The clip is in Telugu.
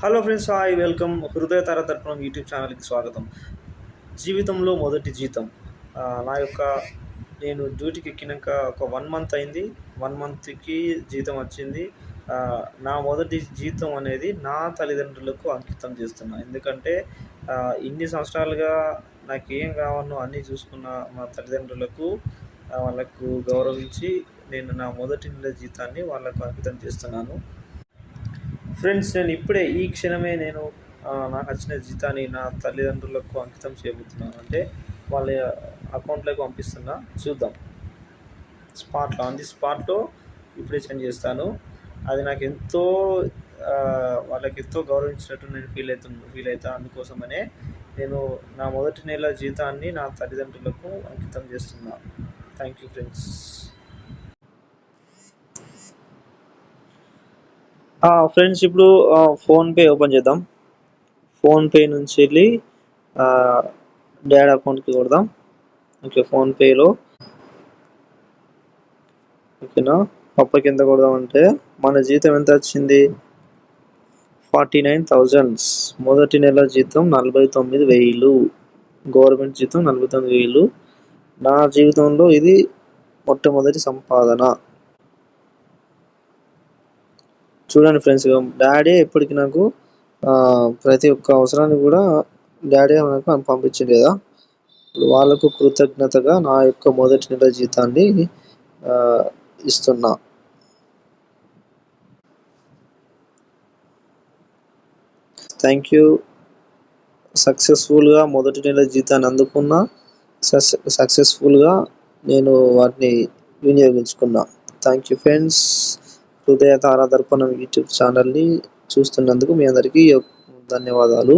Hello friends hi welcome. హృదయ తార తర్పణం యూట్యూబ్ ఛానల్కి స్వాగతం. జీవితంలో మొదటి జీతం. నా యొక్క నేను డ్యూటీకి ఎక్కినాక ఒక వన్ మంత్ అయింది. వన్ మంత్కి జీతం వచ్చింది. నా మొదటి జీతం అనేది నా తల్లిదండ్రులకు అంకితం చేస్తున్నా. ఎందుకంటే ఇన్ని సంవత్సరాలుగా నాకు ఏం కావాలో అన్నీ చూసుకున్న మా తల్లిదండ్రులకు వాళ్ళకు గౌరవించి నేను నా మొదటి నెల జీతాన్ని వాళ్ళకు అంకితం చేస్తున్నాను. ఫ్రెండ్స్ నేను ఇప్పుడే ఈ క్షణమే నేను నాకు వచ్చిన జీతాన్ని నా తల్లిదండ్రులకు అంకితం చేయబోతున్నాను. అంటే వాళ్ళ అకౌంట్లోకి పంపిస్తున్నా. చూద్దాం. స్పాట్లో ఆన్ ది స్పాట్లో ఇప్పుడే సెండ్ చేస్తాను. అది నాకు ఎంతో వాళ్ళకి ఎంతో గౌరవించినట్టు నేను ఫీల్ అవుతున్నా ఫీల్ అవుతా అందుకోసమనే నేను నా మొదటి నెల జీతాన్ని నా తల్లిదండ్రులకు అంకితం చేస్తున్నా. థ్యాంక్ యూ ఫ్రెండ్స్ ఫ్రెండ్స్ ఇప్పుడు ఫోన్పే ఓపెన్ చేద్దాం. ఫోన్పే నుంచి వెళ్ళి డాడ్ అకౌంట్కి కొడదాం. ఓకే ఫోన్పేలో ఓకేనా పప్పకి ఎంత కొడదాం అంటే మన జీతం ఎంత వచ్చింది? Forty nine thousands. మొదటి నెల జీతం నలభై తొమ్మిది వేలు. గవర్నమెంట్ జీతం నలభై తొమ్మిది వేలు. నా జీవితంలో ఇది మొట్టమొదటి సంపాదన. చూడండి ఫ్రెండ్స్ డాడీ ఎప్పటికి నాకు ప్రతి ఒక్క అవసరాన్ని కూడా డాడీ నాకు పంపించింది కదా. వాళ్ళకు కృతజ్ఞతగా నా యొక్క మొదటి నెల జీతాన్ని ఇస్తున్నా. Thank you. సక్సెస్ఫుల్గా మొదటి నెల జీతాన్ని అందుకున్నా సక్సెస్ఫుల్గా నేను వాటిని వినియోగించుకున్నా. Thank you friends. హృదయ తార దర్పణం యూట్యూబ్ ఛానల్ని చూస్తున్నందుకు మీ అందరికీ ధన్యవాదాలు.